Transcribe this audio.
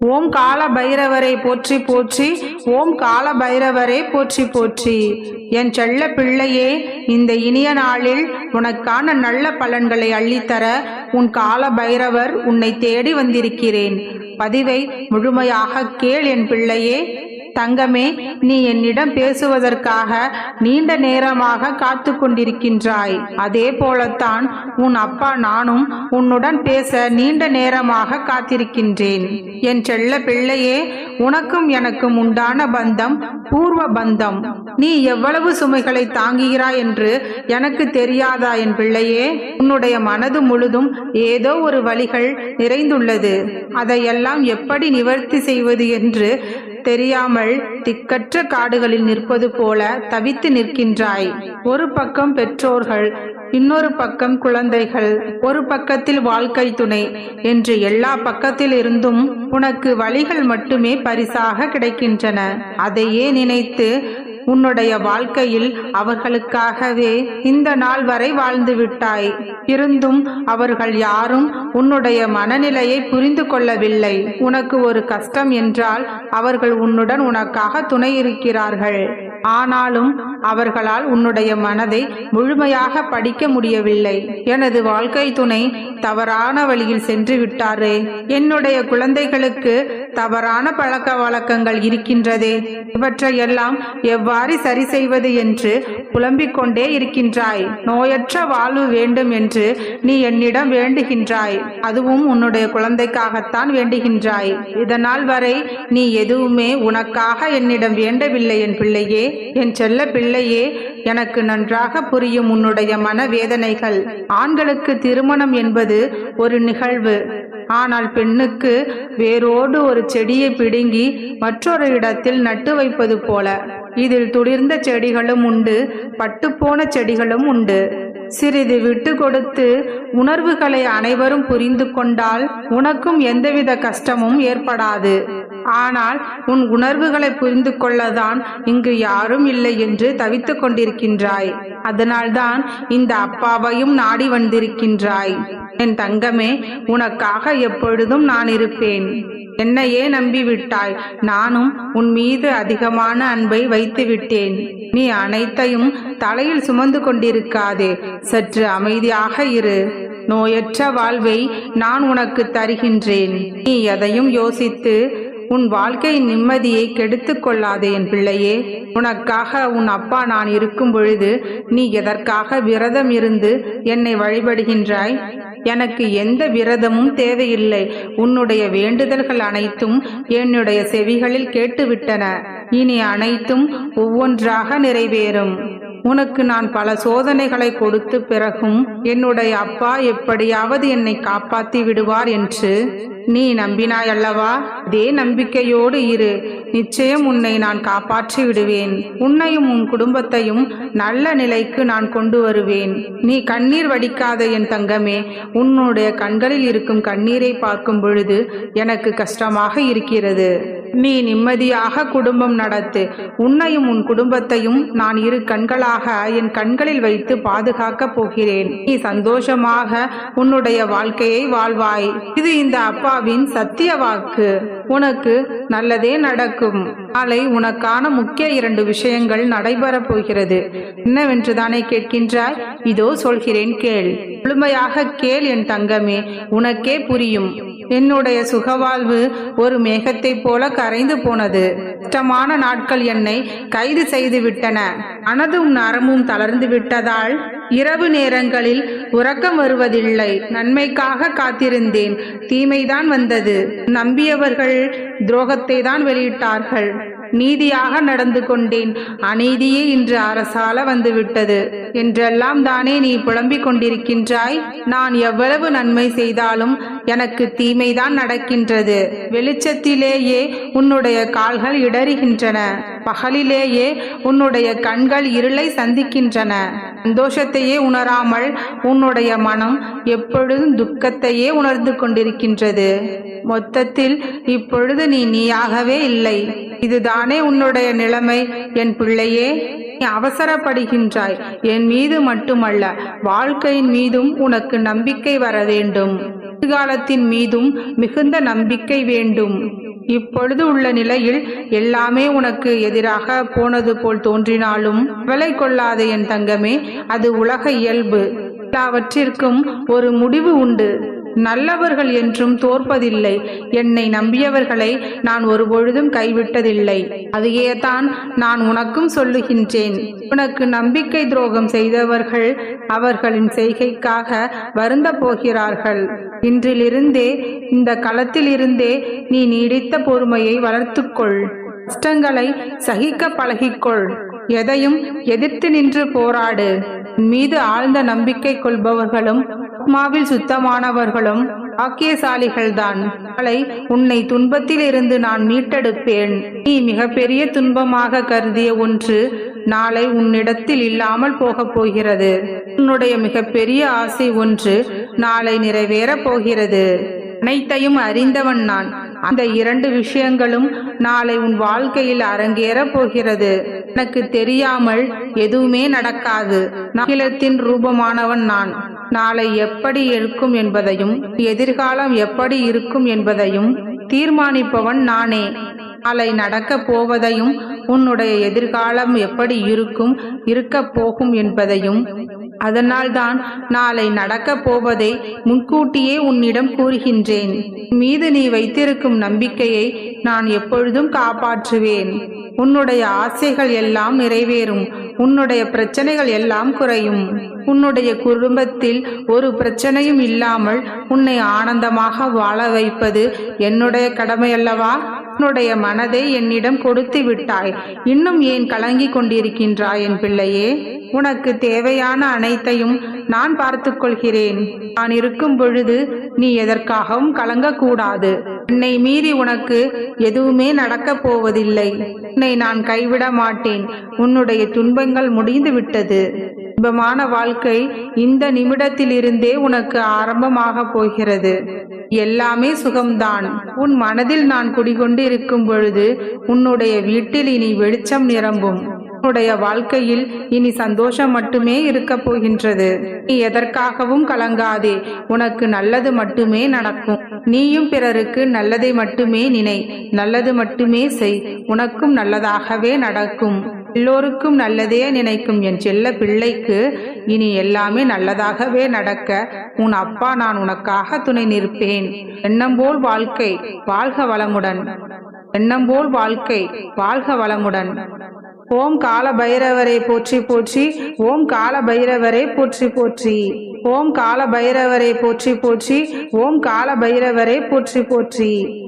ஓம் கால பைரவரை போற்றி போற்றி ஓம் கால பைரவரை போற்றி போற்றி. என் செல்ல பிள்ளையே இந்த இனிய நாளில் உனக்கான நல்ல பலன்களை அள்ளித்தர உன் கால பைரவர் உன்னை தேடி வந்திருக்கிறேன். பதிவை முழுமையாக கேள் என் பிள்ளையே. தங்கமே நீ என்னிடம் பேசுவதற்காக நீண்ட நேரமாக காத்து கொண்டிருக்கின்றாய் அதே போலத்தான் உன் அப்பா நானும் உன்னுடன் பேச நீண்ட நேரமாக காத்திருக்கின்றேன். என் செல்ல பிள்ளையே உனக்கும் எனக்கும் உண்டான பந்தம் பூர்வ பந்தம். நீ எவ்வளவு சுமைகளை தாங்குகிறாய் என்று எனக்கு தெரியாதா என் பிள்ளையே? உன்னுடைய மனது முழுதும் ஏதோ ஒரு வழிகள் நிறைந்துள்ளது. அதையெல்லாம் எப்படி நிவர்த்தி செய்வது என்று தெரியாமல் திக்கற்ற காடுகளில் நிற்பது போல தவித்து நிற்கின்றாய். ஒரு பக்கம் பெற்றோர்கள் இன்னொரு பக்கம் குழந்தைகள். ஒரு பக்கத்தில் வாழ்க்கை துணை என்று எல்லா பக்கத்தில் இருந்தும் உனக்கு வழிகள் மட்டுமே பரிசாக கிடைக்கின்றன. அதையே நினைத்து உன்னுடைய வாழ்க்கையில் அவர்களுக்காகவே இந்த நாள் வரை வாழ்ந்து விட்டாய். இருந்தும் அவர்கள் யாரும் உன்னுடைய மனநிலையை புரிந்து கொள்ளவில்லை. உனக்கு ஒரு கஷ்டம் என்றால் அவர்கள் உன்னுடன் உனக்காக துணை இருக்கிறார்கள். ஆனாலும் அவர்களால் உன்னுடைய மனதை முழுமையாக படிக்க முடியவில்லை. எனது வாழ்க்கை துணை தவறான வழியில் சென்று விட்டாரே. என்னுடைய குழந்தைகளுக்கு தவறான பழக்க வழக்கங்கள் இருக்கின்றதே. இவற்றையெல்லாம் எவ்வாறு சரி செய்வது என்று புலம்பிக் கொண்டே இருக்கின்றாய். நோயற்ற வாழ்வு வேண்டும் என்று நீ என்னிடம் வேண்டுகின்றாய். அதுவும் உன்னுடைய குழந்தைக்காகத்தான் வேண்டுகின்றாய். இதனால் வரை நீ எதுவுமே உனக்காக என்னிடம் வேண்டவில்லை என் பிள்ளையே. என் செல்ல பிள்ளையே எனக்கு நன்றாக புரியும் உன்னுடைய மனவேதனைகள். ஆண்களுக்கு திருமணம் என்பது ஒரு நிகழ்வு. ஆனால் பெண்ணுக்கு வேரோடு ஒரு செடியை பிடுங்கி மற்றொரு இடத்தில் நட்டு வைப்பது போல. இதில் துளிர்ந்த செடிகளும் உண்டு பட்டுப்போன செடிகளும் உண்டு. சிறிது விட்டு கொடுத்து உணர்வுகளை அனைவரும் புரிந்து கொண்டால் உனக்கும் எந்தவித கஷ்டமும் ஏற்படாது. ஆனால் உன் உணர்வுகளை புரிந்து கொள்ளதான் இங்கு யாரும் இல்லை என்று தவித்துக் கொண்டிருக்கின்றாய். அதனால்தான் இந்த அப்பாவையும் நாடி வந்திருக்கின்றாய். என் தங்கமே உனக்காக எப்பொழுதும் நான் இருப்பேன். என்னையே நம்பிவிட்டாய். நானும் உன் மீது அதிகமான அன்பை வைத்து விட்டேன். நீ அனைத்தையும் தலையில் சுமந்து கொண்டிருக்காதே. சற்று அமைதியாக இரு. நோயற்ற வாழ்வை நான் உனக்கு தருகின்றேன். நீ எதையும் யோசித்து உன் வாழ்க்கையின் நிம்மதியை கெடுத்து கொள்ளாதே என் பிள்ளையே. உனக்காக உன் அப்பா நான் இருக்கும் பொழுது நீ எதற்காக விரதம் இருந்து என்னை வழிபடுகின்றாய்? எனக்கு எந்த விரதமும் தேவையில்லை. உன்னுடைய வேண்டுதல்கள் அனைத்தும் என்னுடைய செவிகளில் கேட்டுவிட்டன. இனி அனைத்தும் ஒவ்வொன்றாக நிறைவேறும். உனக்கு நான் பல சோதனைகளை கொடுத்து பிறகும் என்னுடைய அப்பா எப்படியாவது என்னை காப்பாத்தி விடுவார் என்று நீ நம்பினாய் அல்லவா அதே நம்பிக்கையோடு இரு. நிச்சயம் உன்னை நான் காப்பாற்றி விடுவேன். உன்னையும் உன் குடும்பத்தையும் நல்ல நிலைக்கு நான் கொண்டு வருவேன். நீ கண்ணீர் வடிக்காத என் தங்கமே உன்னுடைய கண்களில் இருக்கும் கண்ணீரை பார்க்கும் பொழுது எனக்கு கஷ்டமாக இருக்கிறது. நீ நிம்மதியாக குடும்பம் நடத்து. உன்னையும் உன் குடும்பத்தையும் நான் இரு கண்களாக என் கண்களில் வைத்து பாதுகாக்கப் போகிறேன். நீ சந்தோஷமாக உன்னுடைய வாழ்க்கையை வாழ்வாய். இது இந்த அப்பாவின் சத்திய வாக்கு. உனக்கு நல்லதே நடக்கும். நாளை உனக்கான முக்கிய இரண்டு விஷயங்கள் நடைபெறப் போகிறது. என்னவென்று தானே கேட்கின்றாய்? இதோ சொல்கிறேன் கேள். முழுமையாக கேள் என் தங்கமே. உனக்கே புரியும். என்னுடைய சுகவாழ்வு ஒரு மேகத்தைப் போல கரைந்து போனது. இஷ்டமான நாட்கள் என்னை கைது செய்து விட்டன. மனதும் நரமும் தளர்ந்து விட்டதால் இரவு நேரங்களில் உறக்கம் வருவதில்லை. நன்மைக்காக காத்திருந்தேன். தீமைதான் வந்தது. நம்பியவர்கள் துரோகத்தை தான் வெளியிட்டார்கள். நீதியாக நடந்து கொண்டேன். அநீதியே இன்று அரசால வந்துவிட்டது. என்றெல்லாம் தானே நீ புலம்பிக் கொண்டிருக்கின்றாய்? நான் எவ்வளவு நன்மை செய்தாலும் எனக்கு தீமைதான் நடக்கின்றது. வெளிச்சத்திலேயே உன்னுடைய கால்கள் இடறுகின்றன. பகலிலேயே உன்னுடைய கண்கள் இருளை சந்திக்கின்றன. சந்தோஷத்தையே உணராமல் உன்னுடைய மனம் எப்பொழுதும் துக்கத்தையே உணர்ந்து கொண்டிருக்கின்றது. மொத்தத்தில் இப்பொழுது நீ நீயாகவே இல்லை. இதுதானே உன்னுடைய நிலைமை. என் பிள்ளையே நீ அவசரப்படுகின்றாய். என் மீது மட்டுமல்ல வாழ்க்கையின் மீதும் உனக்கு நம்பிக்கை வர வேண்டும். எதிர்காலத்தின் மீதும் மிகுந்த நம்பிக்கை வேண்டும். இப்பொழுது உள்ள நிலையில் எல்லாமே உனக்கு எதிராக போனது போல் தோன்றினாலும் விலை கொள்ளாத என் தங்கமே அது உலக இயல்பு. எல்லாவற்றிற்கும் ஒரு முடிவு உண்டு. நல்லவர்கள் என்றும் தோற்பதில்லை. என்னை நம்பியவர்களை நான் ஒருபொழுதும் கைவிட்டதில்லை. அதையே தான் நான் உனக்கும் சொல்லுகின்றேன். உனக்கு நம்பிக்கை துரோகம் செய்தவர்கள் அவர்களின் செய்கைக்காக வருந்த போகிறார்கள். இன்றிலிருந்தே இந்த களத்திலிருந்தே நீ நீடித்த பொறுமையை வளர்த்துக்கொள். கஷ்டங்களை சகிக்க பழகிக்கொள். எதையும் எதிர்த்து நின்று போராடு. மீது ஆழ்ந்த நம்பிக்கை கொள்பவர்களும் ஆத்மாவில் சுத்தமானவர்களும் பாக்கியசாலிகள்தான். அலை உன்னை துன்பத்தில் இருந்து நான் மீட்டெடுப்பேன். நீ மிகப்பெரிய துன்பமாக கருதிய ஒன்று நாளை உன்னிடத்தில் இல்லாமல் போகப் போகிறது. உன்னுடைய மிகப்பெரிய ஆசை ஒன்று நாளை நிறைவேறப் போகிறது. அனைத்தையும் அறிந்தவன் நான். அந்த இரண்டு விஷயங்களும் நாளை உன் வாழ்க்கையில் அரங்கேற போகிறது. எனக்கு தெரியாமல் எதுவுமே நடக்காது. நகிலத்தின் ரூபமானவன் நான். நாளை எப்படி இருக்கும் என்பதையும் எதிர்காலம் எப்படி இருக்கும் என்பதையும் தீர்மானிப்பவன் நானே. நாளை நடக்கப் போவதையும் உன்னுடைய எதிர்காலம் எப்படி இருக்கும் இருக்கப் போகும் என்பதையும் அதனால்தான் நாளை நடக்கப் போவதை முன்கூட்டியே உன்னிடம் கூறுகின்றேன். மீது நீ வைத்திருக்கும் நம்பிக்கையை நான் எப்பொழுதும் காப்பாற்றுவேன். உன்னுடைய ஆசைகள் எல்லாம் நிறைவேறும். உன்னுடைய பிரச்சனைகள் எல்லாம் குறையும். உன்னுடைய குடும்பத்தில் ஒரு பிரச்சனையும் இல்லாமல் உன்னை ஆனந்தமாக வாழ வைப்பது என்னுடைய கடமை அல்லவா உன்னுடைய மனதை என்னிடம் கொடுத்து விட்டாய். இன்னும் ஏன் கலங்கிக் கொண்டிருக்கின்றாய் என் பிள்ளையே? உனக்கு தேவையான அனைத்தையும் நான் பார்த்துக்கொள்கிறேன் நான் இருக்கும் பொழுது நீ எதற்காகவும் கலங்கக்கூடாது. என்னை மீறி உனக்கு எதுவுமே நடக்கப் போவதில்லை. உன்னை நான் கைவிட மாட்டேன். உன்னுடைய துன்பங்கள் முடிந்து விட்டது. இன்பமான வாழ்க்கை இந்த நிமிடத்திலிருந்தே உனக்கு ஆரம்பமாக போகிறது. எல்லாமே சுகம்தான். உன் மனதில் நான் குடிகொண்டு இருக்கும் பொழுது உன்னுடைய வீட்டில் இனி வெளிச்சம் நிரம்பும். உன்னுடைய வாழ்க்கையில் இனி சந்தோஷம் மட்டுமே இருக்க போகின்றது. நீ எதற்காகவும் கலங்காதே. உனக்கு நல்லது மட்டுமே நடக்கும். நீயும் பிறருக்கு நல்லதை மட்டுமே நினை. நல்லது மட்டுமே செய். உனக்கும் நல்லதாகவே நடக்கும். எல்லோருக்கும் நல்லதே நினைக்கும் என் செல்ல பிள்ளைக்கு இனி எல்லாமே நல்லதாகவே நடக்க உன் அப்பா நான் உனக்காக துணை நிற்பேன். எண்ணம்போல் வாழ்க்கை வாழ்க வளமுடன். எண்ணம்போல் வாழ்க்கை வாழ்க வளமுடன். ஓம் கால பைரவரை போற்றி போற்றி ஓம் கால பைரவரை போற்றி போற்றி ஓம் கால பைரவரை போற்றி போற்றி ஓம் கால பைரவரை போற்றி போற்றி.